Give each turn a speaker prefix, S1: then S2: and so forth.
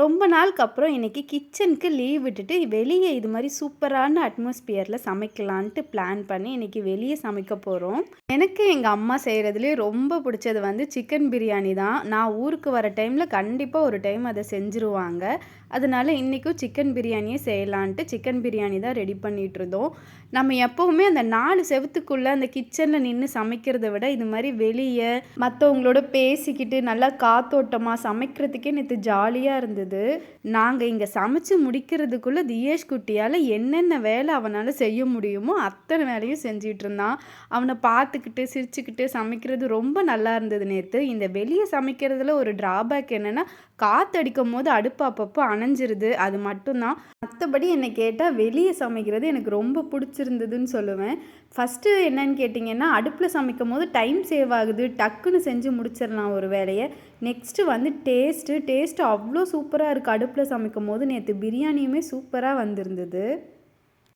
S1: ரொம்ப நாளுக்கு அப்புறம் இன்றைக்கி கிச்சனுக்கு லீவ் விட்டுட்டு வெளியே இது மாதிரி சூப்பரான அட்மாஸ்பியரில் சமைக்கலான்ட்டு பிளான் பண்ணி இன்றைக்கி வெளியே சமைக்க போகிறோம் எனக்கு எங்கள் அம்மா செய்கிறதுலே ரொம்ப பிடிச்சது வந்து சிக்கன் பிரியாணி தான். நான் ஊருக்கு வர டைமில் கண்டிப்பாக ஒரு டைம் அதை செஞ்சுருவாங்க. அதனால இன்றைக்கும் சிக்கன் பிரியாணியே செய்யலான்ட்டு சிக்கன் பிரியாணி தான் ரெடி பண்ணிகிட்டு இருந்தோம். நம்ம எப்போவுமே அந்த நாலு செவத்துக்குள்ளே அந்த கிச்சனில் நின்று சமைக்கிறத விட இது மாதிரி வெளியே மற்றவங்களோட பேசிக்கிட்டு நல்லா காத்தோட்டமாக சமைக்கிறதுக்கே நேற்று ஜாலியாக இருந்தது. நாங்கள் இங்கே சமைச்சு முடிக்கிறதுக்குள்ளே தியேஷ் குட்டியால் என்னென்ன வேலை அவனால் செய்ய முடியுமோ அத்தனை வேலையும் செஞ்சிகிட்டு இருந்தான் அவனை பார்த்துக்கிட்டு சிரிச்சுக்கிட்டு சமைக்கிறது ரொம்ப நல்லா இருந்தது நேற்று இந்த வெளியே சமைக்கிறதுல ஒரு ட்ராபேக் என்னென்னா காற்றடிக்கும் போது அடுப்பு அப்பப்போ அணைஞ்சிருது. அது மட்டும்தான். மற்றபடி என்னை கேட்டால் வெளியே சமைக்கிறது எனக்கு ரொம்ப பிடிச்சிருந்ததுன்னு சொல்லுவேன். ஃபஸ்ட்டு என்னன்னு கேட்டிங்கன்னா அடுப்பில் சமைக்கும் போது டைம் சேவ் ஆகுது. டக்குன்னு செஞ்சு முடிச்சிடலாம் ஒரு வேலையை. நெக்ஸ்ட்டு வந்து டேஸ்ட்டு டேஸ்ட்டு அவ்வளோ சூப்பராக இருக்குது அடுப்பில் சமைக்கும் போது நேற்று பிரியாணியுமே சூப்பராக வந்திருந்தது.